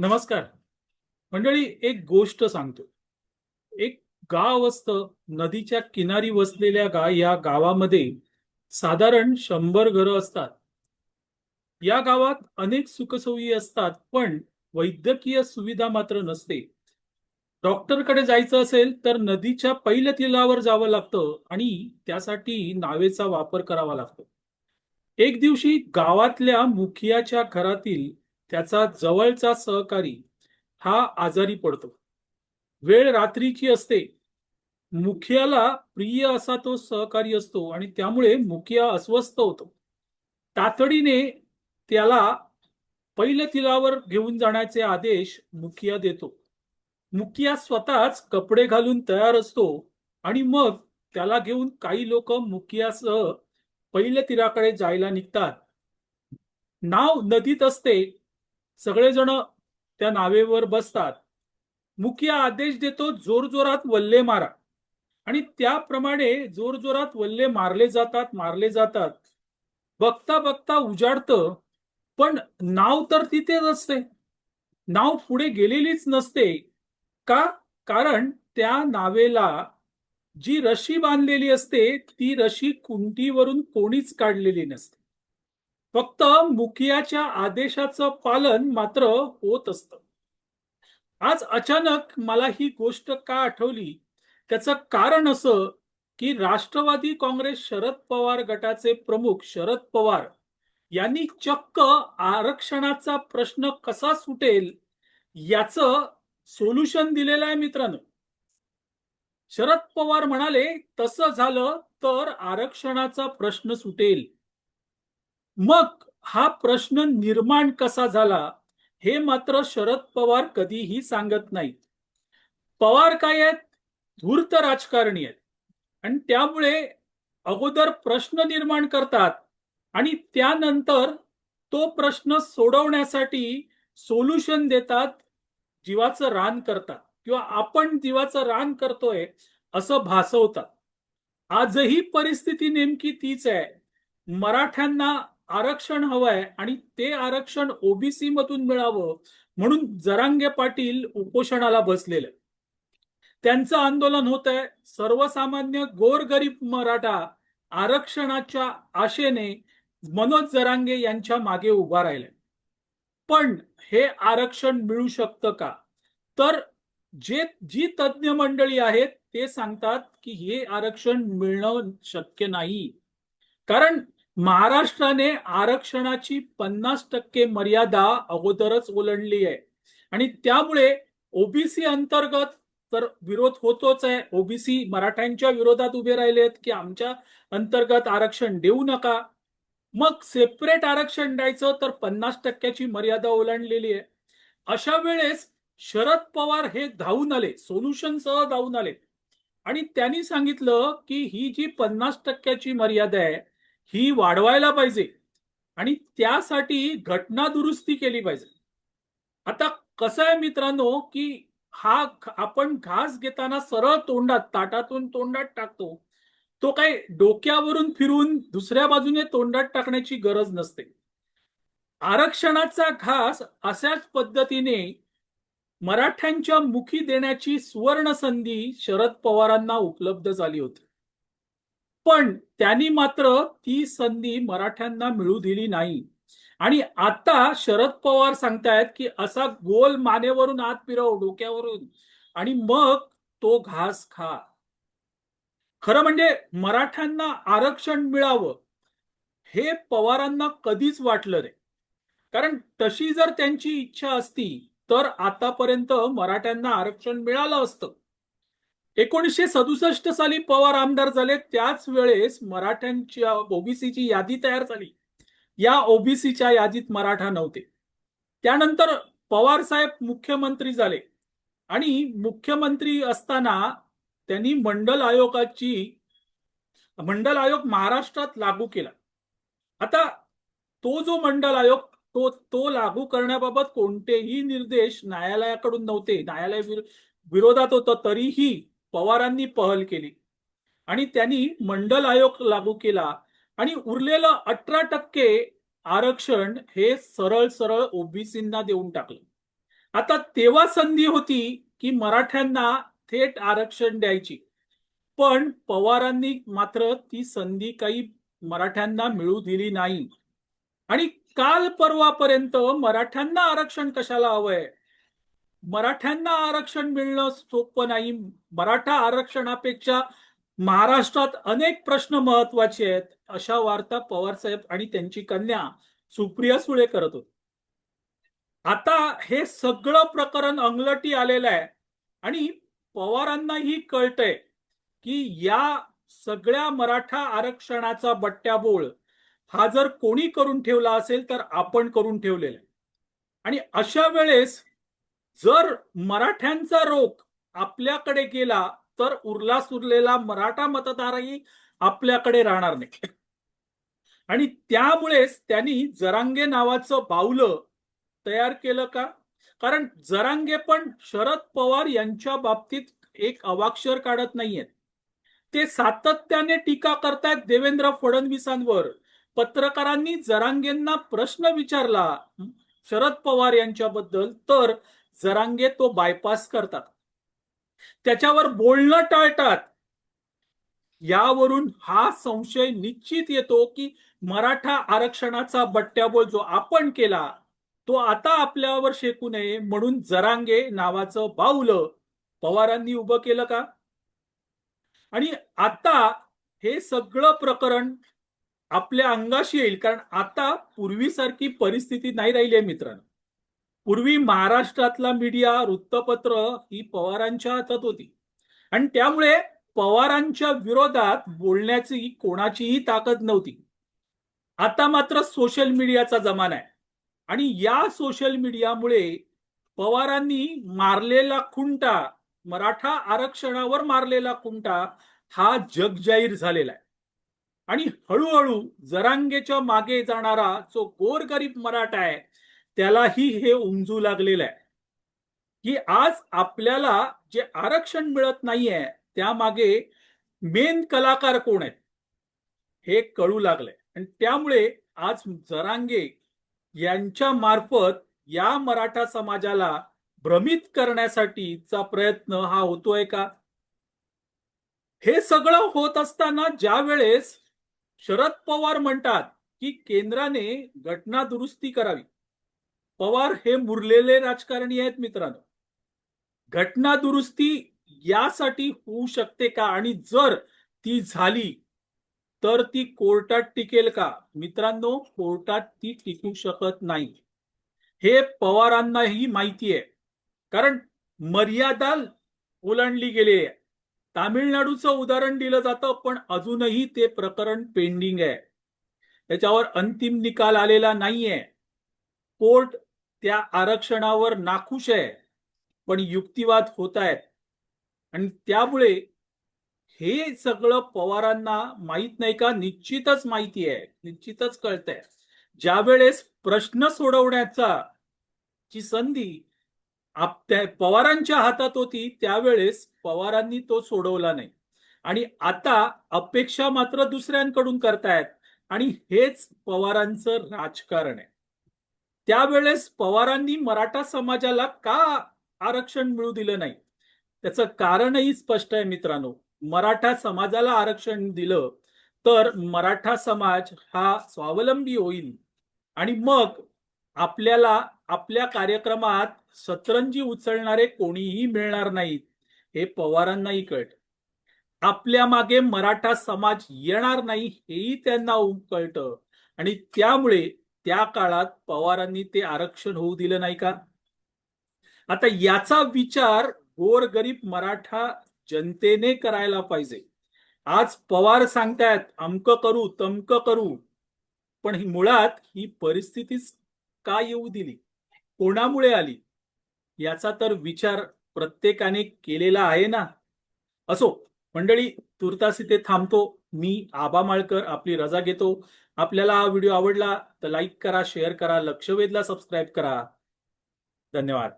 नमस्कार. मंडळी एक गोष्ट सांगतो. एक गाव असतं नदीच्या किनारी वसलेल्या गा या गावामध्ये साधारण शंभर घरं असतात. या गावात अनेक सुखसोयी असतात पण वैद्यकीय सुविधा मात्र नसते. डॉक्टरकडे जायचं असेल तर नदीच्या पहिल्या तिलावर जावं लागतं आणि त्यासाठी नावेचा वापर करावा लागतो. एक दिवशी गावातल्या मुखियाच्या घरातील त्याचा जवळचा सहकारी हा आजारी पडतो. वेळ रात्रीची असते. मुखियाला प्रिय असा तो सहकारी असतो आणि त्यामुळे मुखिया अस्वस्थ होतो. तातडीने त्याला पहिल्या तिलावर घेऊन जाण्याचे आदेश मुखिया देतो. मुखिया स्वतःच कपडे घालून तयार असतो आणि मग त्याला घेऊन काही लोक मुखियासह पहिल्या तीराकडे जायला निघतात. नाव नदीत असते. सगळेजण त्या नावेवर बसतात. मुख्य आदेश देतो जोरजोरात वल्ले मारा. आणि त्याप्रमाणे जोरजोरात वल्ले मारले जातात मारले जातात. बघता बघता उजाडतं पण नाव तर तिथेच असते. नाव पुढे गेलेलीच नसते. का? कारण त्या नावेला जी रशी बांधलेली असते ती रशी कुंटीवरून कोणीच काढलेली नसते. फक्त मुखियाच्या आदेशाचं पालन मात्र होत असतं. आज अचानक मला ही गोष्ट का आठवली? त्याचं कारण असं की राष्ट्रवादी काँग्रेस शरद पवार गटाचे प्रमुख शरद पवार यांनी चक्क आरक्षणाचा प्रश्न कसा सुटेल याचं सोल्युशन दिलेलं आहे मित्रांनो. शरद पवार म्हणाले तसं झालं तर आरक्षणाचा प्रश्न सुटेल. मग हा प्रश्न निर्माण कसा झाला हे मात्र शरद पवार कधीही सांगत नाहीत. पवार काय आहेत? धूर्त राजकारणी आहेत. आणि त्यामुळे अगोदर प्रश्न निर्माण करतात आणि त्यानंतर तो प्रश्न सोडवण्यासाठी सोल्युशन देतात जीवाचं रान करतात किंवा आपण जीवाचं रान करतोय असं भासवतात. आजही परिस्थिती नेमकी तीच आहे. मराठ्यांना आरक्षण हवंय आणि ते आरक्षण ओबीसी मधून मिळावं म्हणून जरांगे पाटील उपोषणाला बसलेले. त्यांचं आंदोलन होत आहे सर्वसामान्य गोरगरीब मराठा आरक्षणाच्या आशेने मनोज जरांगे यांच्या मागे उभा राहिले. पण हे आरक्षण मिळू शकतं का? तर जे जी तज्ज्ञ मंडळी आहेत ते सांगतात की हे आरक्षण मिळणं शक्य नाही. कारण महाराष्ट्राने आरक्षणाची पन्नास टक्के मर्यादा अगोदरच ओलांडली आहे. आणि त्यामुळे ओबीसी अंतर्गत तर विरोध होतोच आहे. ओबीसी मराठ्यांच्या विरोधात उभे राहिले आहेत की आमच्या अंतर्गत आरक्षण देऊ नका. मग सेपरेट आरक्षण द्यायचं तर पन्नास टक्क्याची मर्यादा ओलांडलेली आहे. अशा वेळेस शरद पवार हे धावून आले सोल्युशन सह धावून आले. आणि त्यांनी सांगितलं की ही जी पन्नास टक्क्याची मर्यादा आहे ही वाढवायला पाहिजे. आणि त्यासाठी घटना दुरुस्ती केली पाहिजे. आता कसं आहे मित्रांनो की हा आपण घास घेताना सरळ तोंडात ताटातून तोंडात टाकतो तो काही डोक्यावरून फिरून दुसऱ्या बाजूने तोंडात टाकण्याची गरज नसते. आरक्षणाचा घास अशाच पद्धतीने मराठ्यांच्या मुखी देण्याची सुवर्ण संधी शरद पवारांना उपलब्ध झाली होती. पण त्यांनी मात्र ती संधी मराठ्यांना मिळू दिली नाही. आणि आता शरद पवार सांगतायत की असा गोल मानेवरून आत फिरव डोक्यावरून आणि मग तो घास खा. खरं म्हणजे मराठ्यांना आरक्षण मिळावं हे पवारांना कधीच वाटलं रे कारण तशी जर त्यांची इच्छा असती तर आतापर्यंत मराठ्यांना आरक्षण मिळालं असतं. एकोणीसशे सदुसष्ट साली पवार आमदार झाले. त्याच वेळेस मराठ्यांच्या ओबीसीची यादी तयार झाली. या ओबीसीच्या यादीत मराठा नव्हते. त्यानंतर पवार साहेब मुख्यमंत्री झाले. आणि मुख्यमंत्री असताना त्यांनी मंडल आयोगाची मंडल आयोग महाराष्ट्रात लागू केला. आता तो जो मंडल आयोग तो तो लागू करण्याबाबत कोणतेही निर्देश न्यायालयाकडून नव्हते. न्यायालय विरोधात होतं तरीही पवारांनी पहल केली. आणि त्यांनी मंडल आयोग लागू केला आणि उरलेलं अठरा टक्के आरक्षण हे सरळ सरळ ओबीसींना देऊन टाकलं. आता तेव्हा संधी होती की मराठ्यांना थेट आरक्षण द्यायची. पण पवारांनी मात्र ती संधी काही मराठ्यांना मिळू दिली नाही. आणि काल परवापर्यंत मराठ्यांना आरक्षण कशाला हवंय? मराठ्यांना आरक्षण मिळणं सोपं नाही. मराठा आरक्षणापेक्षा महाराष्ट्रात अनेक प्रश्न महत्त्वाचे आहेत अशा वार्ता पवार साहेब आणि त्यांची कन्या सुप्रिया सुळे करत होते. आता हे सगळं प्रकरण अंगलटी आलेलं आहे आणि पवारांनाही कळतंय की या सगळ्या मराठा आरक्षणाचा बट्ट्याबोळ हा जर कोणी करून ठेवला असेल तर आपण करून ठेवलेला आहे. आणि अशा वेळेस जर मराठ्यांचा रोख आपल्याकडे गेला तर उरला सुरलेला मराठा मतदारही आपल्याकडे राहणार नाही. आणि त्यामुळेच त्यांनी जरांगे नावाचं बावलं तयार केलं का? कारण जरांगे पण शरद पवार यांच्या बाबतीत एक अवाक्षर काढत नाहीयेत. ते सातत्याने टीका करतायत देवेंद्र फडणवीसांवर. पत्रकारांनी जरांगेंना प्रश्न विचारला शरद पवार यांच्याबद्दल. तर जरांगे तो बायपास करतात. त्याच्यावर बोलणं टाळतात. यावरून हा संशय निश्चित येतो की मराठा आरक्षणाचा बट्ट्याबोल जो आपण केला तो आता आपल्यावर शेकू नये म्हणून जरांगे नावाचं बाहुलं पवारांनी उभं केलं का? आणि आता हे सगळं प्रकरण आपल्या अंगाशी येईल कारण आता पूर्वीसारखी परिस्थिती नाही राहिली आहे मित्रांनो. पूर्वी महाराष्ट्रातला मीडिया वृत्तपत्र ही पवारांच्या हातात होती. आणि त्यामुळे पवारांच्या विरोधात बोलण्याची कोणाचीही ताकद नव्हती. आता मात्र सोशल मीडियाचा जमाना आहे. आणि या सोशल मीडियामुळे पवारांनी मारलेला खुंटा मराठा आरक्षणावर मारलेला खुंटा हा जगजाहीर झालेला आहे. आणि हळूहळू जरांगेच्या मागे जाणारा जो गोरगरीब मराठा आहे त्यालाही हे उमजू लागलेलं आहे. की आज आपल्याला जे आरक्षण मिळत नाहीये त्यामागे मेन कलाकार कोण आहेत? हे कळू लागलंय. आणि त्यामुळे आज जरांगे यांच्या मार्फत या मराठा समाजाला भ्रमित करण्यासाठीचा प्रयत्न हा होतोय का? हे सगळं होत असताना ज्या वेळेस शरद पवार म्हणतात की केंद्राने घटना दुरुस्ती करावी. पवार हे मुरलेले राजकारणी आहेत मित्रांनो. घटना दुरुस्ती यासाठी होऊ शकते का? आणि जर ती झाली तर ती कोर्टात टिकेल का? मित्रांनो कोर्टात ती टिकू शकत नाही. हे पवारांनाही माहिती आहे. कारण मर्यादा ओलांडली गेली आहे. तामिळनाडूचं उदाहरण दिलं जातं पण अजूनही ते प्रकरण पेंडिंग आहे. त्याच्यावर अंतिम निकाल आलेला नाहीये. कोर्ट त्या आरक्षणावर नाखुश आहे पण युक्तिवाद होत आहेत. आणि त्यामुळे हे सगळं पवारांना माहीत नाही का? निश्चितच माहिती आहे निश्चितच कळतंय. ज्या वेळेस प्रश्न सोडवण्याचा ची संधी आप पवारांच्या हातात होती त्यावेळेस पवारांनी तो सोडवला नाही. आणि आता अपेक्षा मात्र दुसऱ्यांकडून करतायत. आणि हेच पवारांचं राजकारण आहे. त्यावेळेस पवारांनी मराठा समाजाला का आरक्षण मिळू दिलं नाही? त्याचं कारणही स्पष्ट आहे मित्रांनो. मराठा समाजाला आरक्षण दिलं तर मराठा समाज हा स्वावलंबी होईल. आणि मग आपल्याला आपल्या कार्यक्रमात सतरंजी उचलणारे कोणीही मिळणार नाहीत हे पवारांनाही कळत. आपल्या मागे मराठा समाज येणार नाही हेही त्यांना कळतं. आणि त्यामुळे त्या काळात पवारांनी ते आरक्षण होऊ दिलं नाही का? आता याचा विचार गोरगरीब मराठा जनतेने करायला पाहिजे. आज पवार सांगतायत अमक करू तमक करू. पण ही मुळात ही परिस्थितीच का येऊ दिली? कोणामुळे आली? याचा तर विचार प्रत्येकाने केलेला आहे ना? असो मंडळी तुर्तास इथे थांबतो. मी आबा माळकर आपली रजा घेतो. आपल्याला हा व्हिडिओ आवडला तर लाईक करा शेअर करा लक्षवेधला सबस्क्राईब करा. धन्यवाद.